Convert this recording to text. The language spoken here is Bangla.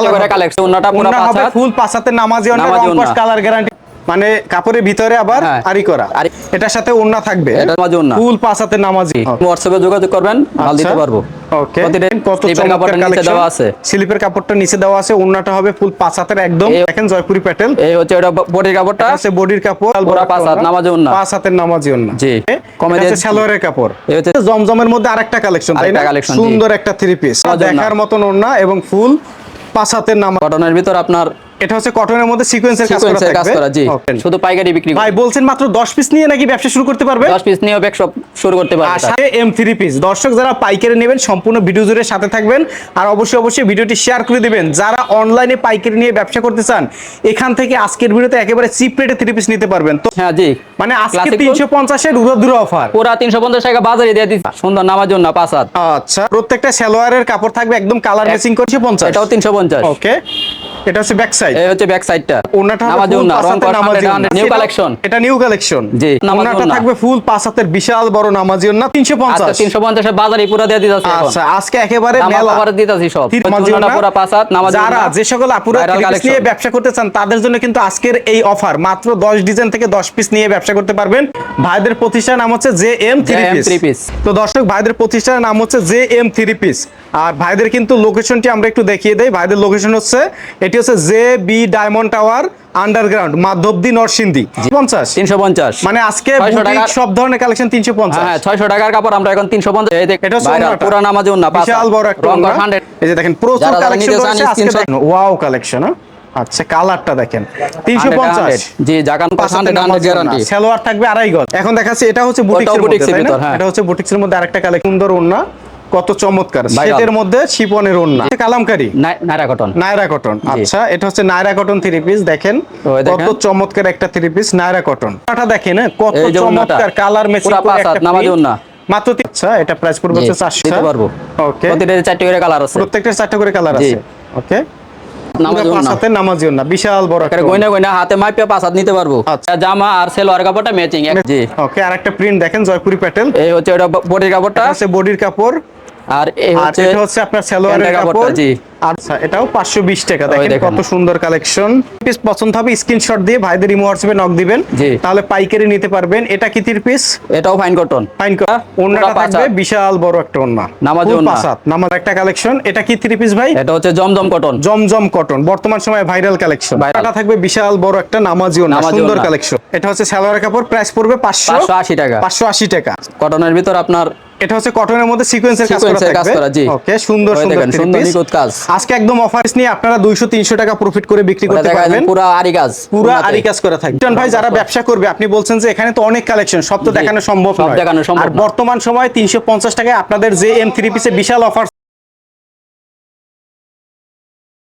কালার করে collection, ওড়নাটা পুরো ওড়না হবে পাঁচ হাত। ফুল পাঁচ হাতের নামাজি অন্য নামাজি রং ওড়না। কালার গ্যারান্টি মানে কাপড়ের ভিতরে আবার হ্যাঁ। আরি করা। এটার সাথে ওড়না থাকবে। এটা নামাজি ওড়না। ফুল নামাজি। হোয়াটসঅ্যাপে যোগাযোগ করবেন মাল দিতে পারব। ওকে কত চমৎকার নিচে দেওয়া আছে। স্লিপের কাপড়টা নিচে দেওয়া আছে ওড়নাটা হবে ফুল একদম। দেখেন জয়পুরি প্যাটেল। এই হচ্ছে এটা বডির কাপড়টা। আছে বডির কাপড়। পুরা পাঁচ হাত নামাজি ওড়না। পাঁচ হাতের নামাজি ওড়না। জি। কমে দিয়ে- সালোয়ারের কাপড়। এই হচ্ছে জমজমের মধ্যে আরেকটা কালেকশন তাই না? সুন্দর একটা থ্রি পিস দেখার মতন ওড়না এবং ফুল পাঁচ হাতের নামা কটনের ভিতর আপনার এটা হচ্ছে কটনের মধ্যে সিকোয়েন্সের কাজ করা থাকবে। করা জি। শুধু পাইকারি বিক্রি ভাই বলছেন মাত্র 10 পিস নিয়ে নাকি ব্যবসা শুরু করতে পারবে? 10 পিস নিয়ে ব্যবসা শুরু করতে পারবে আর সাথে পিস দর্শক যারা পাইকারি নেবেন সম্পূর্ণ ভিডিও জুড়ে সাথে থাকবেন। আর অবশ্যই অবশ্যই ভিডিওটি শেয়ার করে দিবেন। যারা অনলাইনে পাইকারি নিয়ে ব্যবসা করতে চান এখান থেকে আজকের ভিডিওতে একেবারে চিপ রেটে থ্রি পিস নিতে পারবেন। তো হ্যাঁ জি। মানে আজকে Classic তিনশো পঞ্চাশের উড়াদুরো অফার পুরা 350 টাকা বাজারে দিয়ে দিচ্ছি। সুন্দর নামার জন্য আচ্ছা। প্রত্যেকটা সালোয়ারের কাপড় থাকবে একদম কালার ম্যাচিং করছে পঞ্চাশ। এটাও 350 ওকে এটা হচ্ছে ব্যাক সাইড এই হচ্ছে ব্যাক সাইডটা ওনাটা জন্য রং নামাজি নিউ কালেকশন এটা নিউ কালেকশন জি, ওনাটা থাকবে ফুল পাঁচ হাতের বিশাল বড় নামাজি ওড়না তিনশো আচ্ছা 350 এর বাজারে পুরো দিয়ে দিতেছি আচ্ছা আজকে একেবারে মেলা। অফারে দিতেছি সব। নামাজি পুরো পাঁচ হাত নামাজ যারা যে সকল আপুরা। নিয়ে ব্যবসা করতে চান তাদের জন্য কিন্তু আজকের এই অফার মাত্র 10 ডিজাইন থেকে 10 পিস নিয়ে ব্যবসা করতে পারবেন। ভাইদের প্রতিষ্ঠান নাম হচ্ছে জে এম থ্রি পিস তো দর্শক ভাইদের প্রতিষ্ঠানের নাম হচ্ছে জে এম থ্রি পিস আর ভাইদের কিন্তু লোকেশনটি আমরা একটু দেখিয়ে দেই। ভাইদের লোকেশন হচ্ছে এটি হচ্ছে J B diamond tower underground Madhabdi Narsingdi. পঞ্চাশ। 350 মানে আজকে 600 বুটিক টাকার- সব ধরনের কালেকশন তিনশো পঞ্চাশ। হ্যাঁ 600 টাকার কাপড় আমরা এখন 350 এই দেখ এটা ওড়না পাঁচ বিশাল বড় একটা 100 এই যে দেখেন প্রচুর কালেকশন ওয়াও কালেকশন আচ্ছা কালারটা দেখেন। 350 100 জি জাকান পাঁচ হাতের 100 নামাজি গ্যারান্টি ওড়না। থাকবে আড়াই গজ। এখন দেখাচ্ছি এটা হচ্ছে বুটিক্সের না? ভিতর, হ্যাঁ। এটা হচ্ছে বুটিক্সের মধ্যে আরেকটা কালেকশন সুন্দর কত চমৎকার। শীতের মধ্যে শিপনের এটা কালামকারী? নাইরা কটন নায়রা কটন আচ্ছা এটা হচ্ছে নায়রা কটন থ্রি পিস দেখেন কত চমৎকার একটা থ্রি পিস নায়রা কটন এটা দেখেন হ্যাঁ, কত। চমৎকার কালার করে একটা নামাজি। ওড়না। মাত্র আচ্ছা এটা প্রাইস পড়বে হচ্ছে 400 দিতে পারব। ওকে প্রতিটা চারটি করে কালার আছে। প্রত্যেকটা চারটা করে কালার। আছে। ওকে বিশাল বড় গয়না গয়না হাতে মাইপে নিতে পারব। আচ্ছা। জামা আর সেলোয়ার কাপড়টা ম্যাচিং জি। ওকে আর একটা প্রিন্ট দেখেন জয়পুরি প্যাটেল এই হচ্ছে ওটা বডির কাপড়টা। আছে বডির কাপড়। আর এই হচ্ছে এটা হচ্ছে আপনার সালোয়ারের কাপড়। জি। আচ্ছা এটাও 520 টাকা। দেখেন। কত সুন্দর কালেকশন। পিস পছন্দ হবে স্ক্রিনশট দিয়ে ভাইদের ইমো হোয়াটসঅ্যাপে নক দিবেন। তাহলে পাইকারি নিতে পারবেন। এটা কি তির পিস? এটাও ফাইন কটন ফাইন করা ওন্নাটা থাকবে বিশাল বড় একটা ওন্না নামাজি ওড়না। নামাজ একটা কালেকশন। এটা কি থ্রি পিস ভাই? এটা হচ্ছে জমজম কটন জমজম কটন বর্তমান সময়ে ভাইরাল কালেকশন। এটা থাকবে বিশাল বড় একটা নামাজি ওন্না নামাজি সুন্দর কালেকশন। এটা হচ্ছে সালোয়ারের কাপড়। প্রাইস পড়বে 500 580 টাকা। 580 টাকা। কটনের ভিতর আপনার এটা হচ্ছে কটনের মধ্যে সিকোয়েন্সের কাজ করা থাকবে। ওকে সুন্দর সুন্দর দেখেন, সুন্দর নিখুঁত কাজ। আজকে একদম অফারস নিয়ে আপনারা 200 300 টাকা প্রফিট করে বিক্রি করতে পারবেন। পুরা আরি কাজ পুরো আরি কাজ করা থাকবে। ভাই যারা ব্যবসা করবে আপনি বলছেন যে এখানে তো অনেক কালেকশন সব তো দেখানো সম্ভব নয়। দেখানো সম্ভব আর বর্তমান সময় 350 টাকায় আপনাদের যে এম থ্রি পিসে বিশাল অফার